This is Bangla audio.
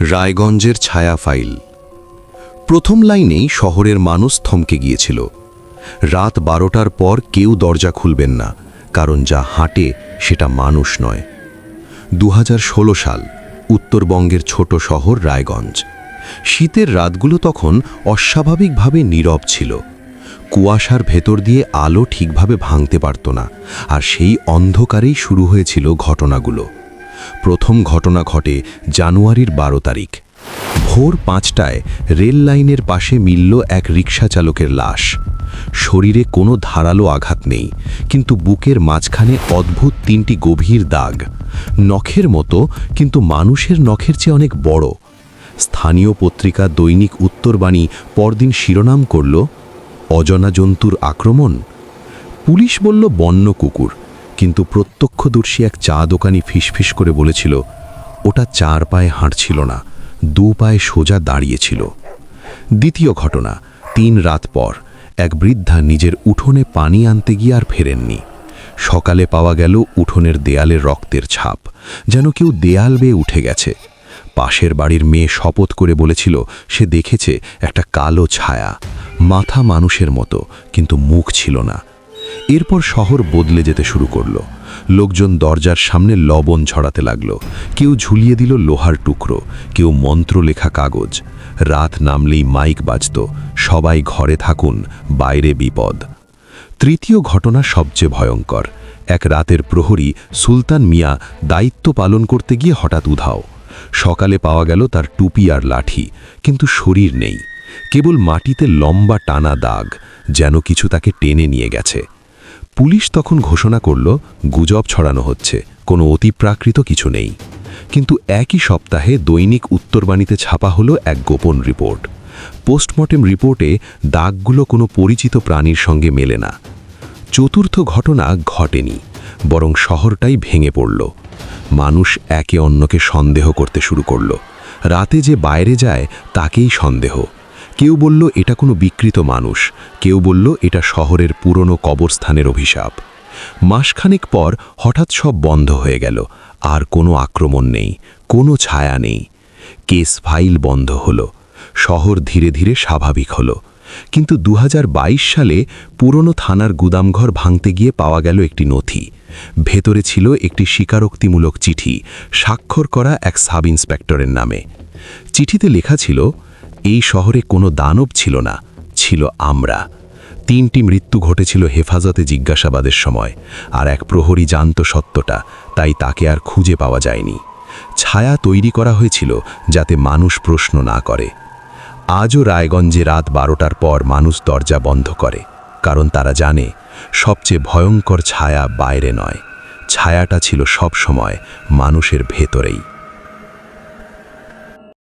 রায়গঞ্জের ছায়া ফাইল। প্রথম লাইনেই শহরের মানুষ থমকে গিয়েছিল। রাত বারোটার পর কেউ দরজা খুলবেন না, কারণ যা হাঁটে সেটা মানুষ নয়। দু সাল, উত্তরবঙ্গের ছোট শহর রায়গঞ্জ। শীতের রাতগুলো তখন অস্বাভাবিকভাবে নীরব ছিল। কুয়াশার ভেতর দিয়ে আলো ঠিকভাবে ভাঙতে পারত না, আর সেই অন্ধকারেই শুরু হয়েছিল ঘটনাগুলো। প্রথম ঘটনা ঘটে জানুয়ারির বারো তারিখ। ভোর পাঁচটায় রেল লাইনের পাশে মিলল এক রিক্সা চালকের লাশ। শরীরে কোনো ধারালো আঘাত নেই, কিন্তু বুকের মাঝখানে অদ্ভুত তিনটি গভীর দাগ। নখের মতো, কিন্তু মানুষের নখের চেয়ে অনেক বড়। স্থানীয় পত্রিকা দৈনিক উত্তরবাণী পরদিন শিরোনাম করল, অজনা জন্তুর আক্রমণ? পুলিশ বলল, বন্য কুকুর। কিন্তু প্রত্যক্ষদর্শী এক চা দোকানি ফিসফিস করে বলেছিল, ওটা চার পায়ে হাঁটছিল না, দু পায়ে সোজা দাঁড়িয়েছিল। দ্বিতীয় ঘটনা, তিন রাত পর, এক বৃদ্ধা নিজের উঠোনে পানি আনতে গিয়ে আর ফেরেননি। সকালে পাওয়া গেল উঠোনের দেয়ালে রক্তের ছাপ, যেন কেউ দেয়াল বেয়ে উঠে গেছে। পাশের বাড়ির মেয়ে শপথ করে বলেছিল, সে দেখেছে একটা কালো ছায়া, মাথা মানুষের মতো, কিন্তু মুখ ছিল না। এরপর শহর বদলে যেতে শুরু করল। লোকজন দরজার সামনে লবণ ছড়াতে লাগল। কেউ ঝুলিয়ে দিল লোহার টুকরো, কেউ মন্ত্র লেখা কাগজ। রাত নামলেই মাইক বাজত, সবাই ঘরে থাকুন, বাইরে বিপদ। তৃতীয় ঘটনা সবচেয়ে ভয়ঙ্কর। এক রাতের প্রহরী সুলতান মিয়া দায়িত্ব পালন করতে গিয়ে হঠাৎ উধাও। সকালে পাওয়া গেল তার টুপি আর লাঠি, কিন্তু শরীর নেই। কেবল মাটিতে লম্বা টানা দাগ, যেন কিছু তাকে টেনে নিয়ে গেছে। পুলিশ তখন ঘোষণা করল, গুজব ছড়ানো হচ্ছে, কোনো অতিপ্রাকৃত কিছু নেই। কিন্তু একই সপ্তাহে দৈনিক উত্তরবাণীতে ছাপা হলো এক গোপন রিপোর্ট। পোস্টমর্টেম রিপোর্টে দাগগুলো কোনো পরিচিত প্রাণীর সঙ্গে মেলে না। চতুর্থ ঘটনা ঘটেনি, বরং শহরটাই ভেঙে পড়ল। মানুষ একে অন্যকে সন্দেহ করতে শুরু করল। রাতে যে বাইরে যায়, তাকেই সন্দেহ। কেউ বলল, এটা কোনো বিকৃত মানুষ। কেউ বলল, এটা শহরের পুরনো কবরস্থানের অভিশাপ। মাসখানেক পর হঠাৎ সব বন্ধ হয়ে গেল, আর কোনো আক্রমণ নেই, কোনো ছায়া নেই। কেস ফাইল বন্ধ হলো, শহর ধীরে ধীরে স্বাভাবিক হলো। কিন্তু দু হাজার বাইশ সালে পুরনো থানার গুদামঘর ভাঙতে গিয়ে পাওয়া গেল একটি নথি। ভেতরে ছিল একটি স্বীকারোক্তিমূলক চিঠি, স্বাক্ষর করা এক সাব ইন্সপেক্টরের নামে। চিঠিতে লেখা ছিল এই শহরে কোনো দানব ছিল না, ছিল আমরা। তিনটি মৃত্যু ঘটেছিল হেফাজতে জিজ্ঞাসাবাদের সময়, আর এক প্রহরী জানত সত্যটা, তাই তাকে আর খুঁজে পাওয়া যায়নি। ছায়া তৈরি করা হয়েছিল যাতে মানুষ প্রশ্ন না করে। আজও রায়গঞ্জে রাত বারোটার পর মানুষ দরজা বন্ধ করে, কারণ তারা জানে, সবচেয়ে ভয়ঙ্কর ছায়া বাইরে নয়। ছায়াটা ছিল সব সময় মানুষের ভেতরেই।